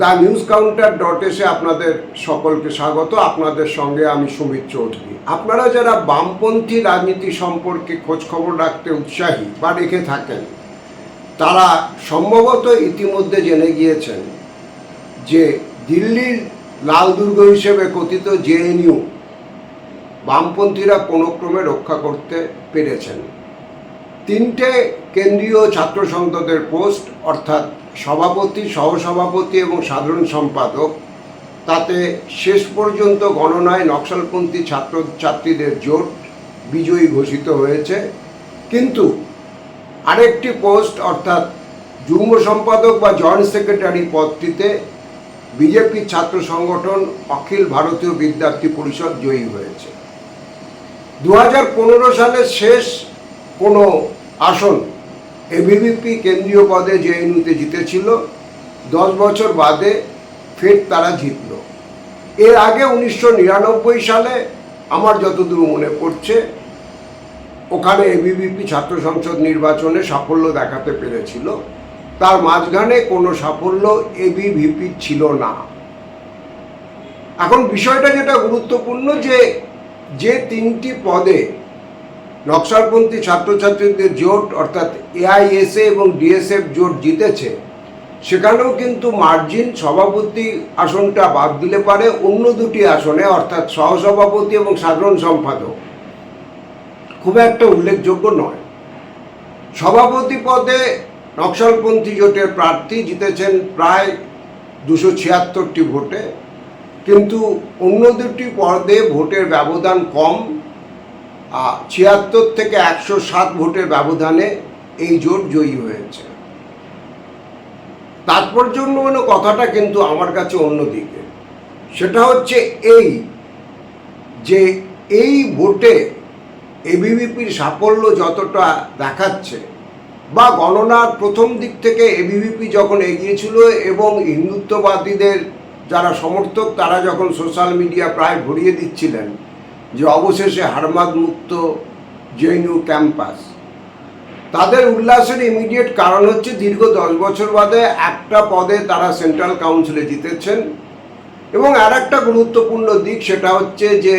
The news counter dot এসে আপনাদের সকলকে স্বাগত। আপনাদের সঙ্গে আমি সুমিত চৌধুরী। আপনারা যারা বামপন্থী রাজনীতি সম্পর্কে খোঁজখবর রাখতে উৎসাহী বা রেখে থাকেন, তারা সম্ভবত ইতিমধ্যে জেনে গিয়েছেন যে দিল্লির লাল দুর্গ হিসেবে কথিত জেএনইউ বামপন্থীরা কোনো ক্রমে রক্ষা করতে পেরেছেন। তিনটে কেন্দ্রীয় ছাত্র সংসদের পোস্ট, অর্থাৎ সভাপতি, সহসভাপতি এবং সাধারণ সম্পাদক। তাতে শেষ পর্যন্ত গণনায় নকশালপন্থী ছাত্র ছাত্রীদের জোট বিজয়ী ঘোষিত হয়েছে। কিন্তু আরেকটি পোস্ট, অর্থাৎ যুগ্ম সম্পাদক বা জয়েন্ট সেক্রেটারি পদটিতে বিজেপি ছাত্র সংগঠন অখিল ভারতীয় বিদ্যার্থী পরিষদ জয়ী হয়েছে। দু হাজার পনেরো সালের শেষ কোনো আসন এবিভিপি কেন্দ্রীয় পদে জেএনইউতে জিতেছিল। দশ বছর বাদে ফের তারা জিতল। এর আগে উনিশশো নিরানব্বই সালে আমার যতদূর মনে পড়ছে, ওখানে এবিভিপি ছাত্র সংসদ নির্বাচনে সাফল্য দেখাতে পেরেছিল। তার মাঝখানে কোনো সাফল্য এবিভিপি ছিল না। এখন বিষয়টা যেটা গুরুত্বপূর্ণ যে যে তিনটি পদে নকশালপন্থী ছাত্রছাত্রীদের জোট, অর্থাৎ এআইএসএ এবং ডিএসএফ জোট জিতেছে, সেখানেও কিন্তু মার্জিন সভাপতি আসনটা বাদ দিলে পারে অন্য দুটি আসনে, অর্থাৎ সহসভাপতি এবং সাধারণ সম্পাদক। খুব একটা উল্লেখযোগ্য নয়। সভাপতি পদে নকশালপন্থী জোটের প্রার্থী জিতেছেন প্রায় দুশো ছিয়াত্তরটি ভোটে, কিন্তু অন্য দুটি পদে ভোটের ব্যবধান কম। ছিয়াত্তর থেকে একশো সাত ভোটের ব্যবধানে এই জোট জয়ী হয়েছে। তাৎপর্যপূর্ণ কথাটা কিন্তু আমার কাছে অন্যদিকে সেটা হচ্ছে এই যে এই ভোটে এবিভিপির সাফল্য যতটা দেখাচ্ছে বা গণনার প্রথম দিক থেকে এবিভিপি যখন এগিয়েছিল এবং হিন্দুত্ববাদীদের যারা সমর্থক তারা যখন সোশ্যাল মিডিয়া প্রায় ভরিয়ে দিচ্ছিলেন যে অবশেষে হারমাদ মুক্ত জেএনইউ ক্যাম্পাস। তাদের উল্লাসের ইমিডিয়েট কারণ হচ্ছে দীর্ঘ দশ বছর বাদে একটা পদে তারা সেন্ট্রাল কাউন্সিলে জিতেছেন। এবং আর একটা গুরুত্বপূর্ণ দিক সেটা হচ্ছে যে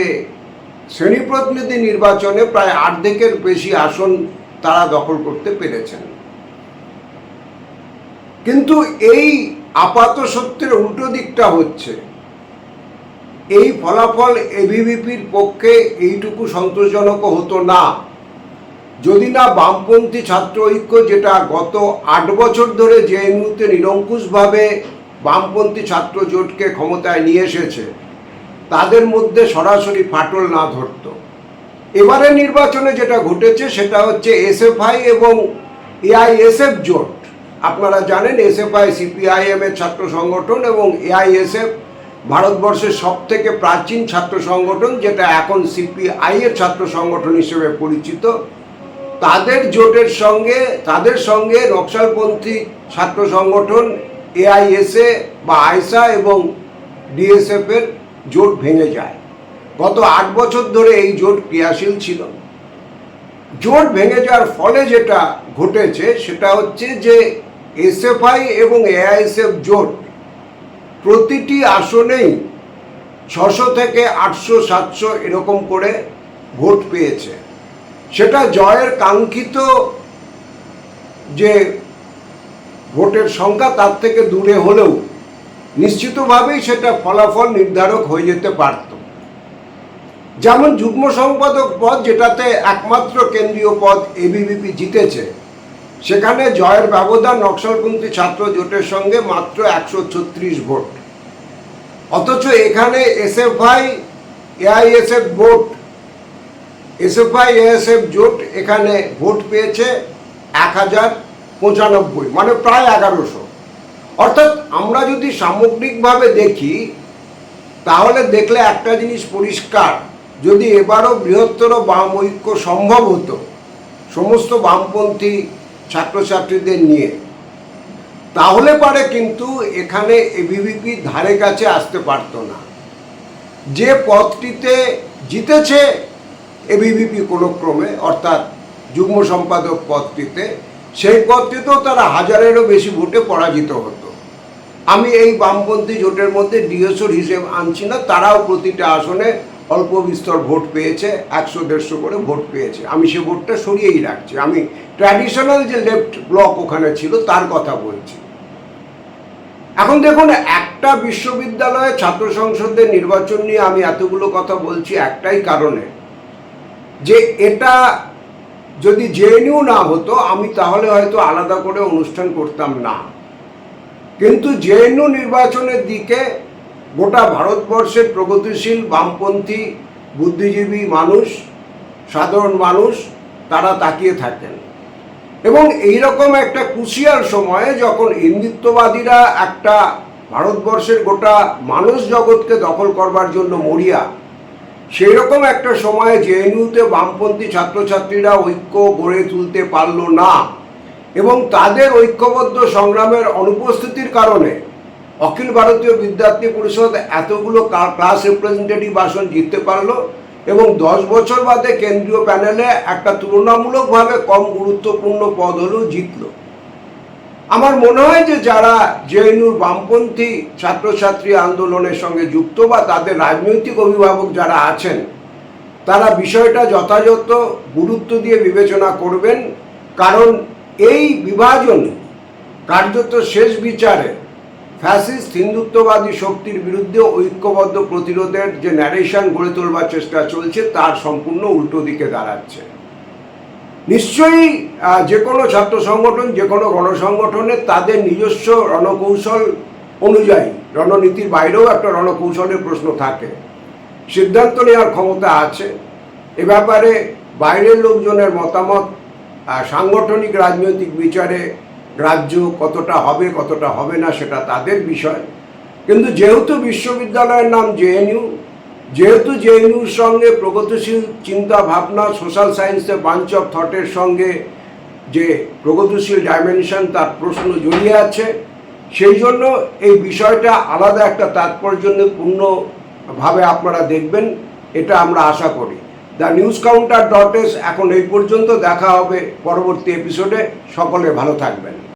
শ্রেণি প্রতিনিধি নির্বাচনে প্রায় অর্ধেকের বেশি আসন তারা দখল করতে পেরেছেন। কিন্তু এই আপাত সত্যের উল্টো দিকটা হচ্ছে এই ফলাফল এবিভিপির পক্ষে এইটুকু সন্তোষজনক হতো না। যদি না বামপন্থী ছাত্র ঐক্য যেটা গত আট বছর ধরে জেএনইউতে নিরঙ্কুশভাবে বামপন্থী ছাত্র জোটকে ক্ষমতায় নিয়ে এসেছে, তাদের মধ্যে সরাসরি ফাটল না ধরত। এবারে নির্বাচনে যেটা ঘটেছে সেটা হচ্ছে এসএফআই এবং এআইএসএফ জোট। আপনারা জানেন এসএফআই সিপিআইএম এর ছাত্র সংগঠন এবং এআইএসএফ ভারতবর্ষের সব থেকে প্রাচীন ছাত্র সংগঠন, যেটা এখন সিপিআই এর ছাত্র সংগঠন হিসেবে পরিচিত, তাদের জোটের সঙ্গে, তাদের সঙ্গে নকশালপন্থী ছাত্র সংগঠন এআইএসএ বা আইসা এবং ডিএসএফ এর জোট ভেঙে যায়। গত আট বছর ধরে এই জোট ক্রিয়াশীল ছিল। জোট ভেঙে যাওয়ার ফলে যেটা ঘটেছে, সেটা হচ্ছে যে এসএফআই এবং এআইএসএফ জোট প্রতিটি আসনেই ছশো থেকে আটশো, সাতশো এরকম করে ভোট পেয়েছে। সেটা জয়ের কাঙ্ক্ষিত যে ভোটের সংখ্যা তার থেকে দূরে হলেও নিশ্চিতভাবেই সেটা ফলাফল নির্ধারক হয়ে যেতে পারত। যেমন যুগ্ম সম্পাদক পদ, যেটাতে একমাত্র কেন্দ্রীয় পদ এবিভিপি জিতেছে, সেখানে জয়ের ব্যবধান নকশালপন্থী ছাত্র জোটের সঙ্গে মাত্র একশো ছত্রিশ ভোট। অথচ এখানে এসএফআই, এআইএসএফ ভোট, এসএফআই এএসএফ জোট এখানে ভোট পেয়েছে এক হাজার পঁচানব্বই মানে প্রায় এগারোশো। অর্থাৎ আমরা যদি সামগ্রিকভাবে দেখি, তাহলে দেখলে একটা জিনিস পরিষ্কার, যদি এবারও বৃহত্তর বাম ঐক্য সম্ভব হতো, সমস্ত বামপন্থী ছাত্রছাত্রীদের নিয়ে তাহলে পারে কিন্তু এখানে এবিভিপি ধারে কাছে আসতে পারতো না। যে পদটিতে জিতেছে এবিভিপি কোনো ক্রমে, অর্থাৎ যুগ্ম সম্পাদক পদটিতে, সেই পদটিতেও তারা হাজারেরও বেশি ভোটে পরাজিত হতো। আমি এই বামপন্থী জোটের মধ্যে ডিএসওর হিসেব আনছি না, তারাও প্রতিটা আসনে অল্প বিস্তর ভোট পেয়েছে, একশো, দেড়শো করে ভোট পেয়েছে। আমি সে ভোটটা সরিয়েই রাখছি। আমি ট্র্যাডিশনাল যে লেফট ব্লক ওখানে ছিল, তার কথা বলছি। এখন দেখুন, একটা বিশ্ববিদ্যালয়ে ছাত্র সংসদের নির্বাচন নিয়ে আমি এতগুলো কথা বলছি একটাই কারণে, যে এটা যদি জেএনইউ না হতো, আমি তাহলে হয়তো আলাদা করে অনুষ্ঠান করতাম না। কিন্তু জেএনইউ নির্বাচনের দিকে গোটা ভারতবর্ষের প্রগতিশীল বামপন্থী বুদ্ধিজীবী মানুষ, সাধারণ মানুষ, তারা তাকিয়ে থাকেন। এবং এই রকম একটা ক্রুশিয়াল সময়ে যখন হিন্দুত্ববাদীরা একটা ভারতবর্ষের গোটা মানুষ জগৎকে দখল করবার জন্য মরিয়া সেই রকম একটা সময়ে জেএনইউতে বামপন্থী ছাত্রছাত্রীরা ঐক্য গড়ে তুলতে পারল না এবং তাদের ঐক্যবদ্ধ সংগ্রামের অনুপস্থিতির কারণে অখিল ভারতীয় বিদ্যার্থী পরিষদ এতগুলো ক্লাস রিপ্রেজেন্টেটিভ আসন জিততে পারল এবং দশ বছর বাদে কেন্দ্রীয় প্যানেলে একটা তুলনামূলকভাবে কম গুরুত্বপূর্ণ পদ হলেও জিতল। আমার মনে হয় যে যারা জেএনইউর বামপন্থী ছাত্রছাত্রী আন্দোলনের সঙ্গে যুক্ত বা তাদের রাজনৈতিক অভিভাবক যারা আছেন, তারা বিষয়টা যথাযথ গুরুত্ব দিয়ে বিবেচনা করবেন। কারণ এই বিভাজন কার্যত শেষ বিচারে ফ্যাসিস্ট হিন্দুত্ববাদী শক্তির বিরুদ্ধে ঐক্যবদ্ধ প্রতিরোধের যে ন্যারেশন গড়ে তোলবার চেষ্টা চলছে, তার সম্পূর্ণ উল্টো দিকে দাঁড়াচ্ছে। নিশ্চয়ই যে কোনো ছাত্র সংগঠন, যে কোনো গণসংগঠনের তাদের নিজস্ব রণকৌশল অনুযায়ী, রণনীতির বাইরেও একটা রণকৌশলের প্রশ্ন থাকে। সিদ্ধান্ত নেওয়ার ক্ষমতা আছে। এ ব্যাপারে বাইরের লোকজনের মতামত সাংগঠনিক রাজনৈতিক বিচারে গ্রাহ্য কতটা হবে কতটা হবে না সেটা তাদের বিষয়। কিন্তু যেহেতু বিশ্ববিদ্যালয়ের নাম জেএনইউ যেহেতু জেএনইউর সঙ্গে প্রগতিশীল চিন্তা ভাবনা সোশ্যাল সায়েন্সের বাঞ্চ অফ থটের সঙ্গে যে প্রগতিশীল ডাইমেনশন তার প্রশ্ন জড়িয়ে আছে, সেই জন্য এই বিষয়টা আলাদা একটা তাৎপর্যপূর্ণভাবে আপনারা দেখবেন, এটা আমরা আশা করি। The news counter dot S এখন এই পর্যন্ত দেখা হবে পরবর্তী এপিসোডে সকলে ভালো থাকবেন।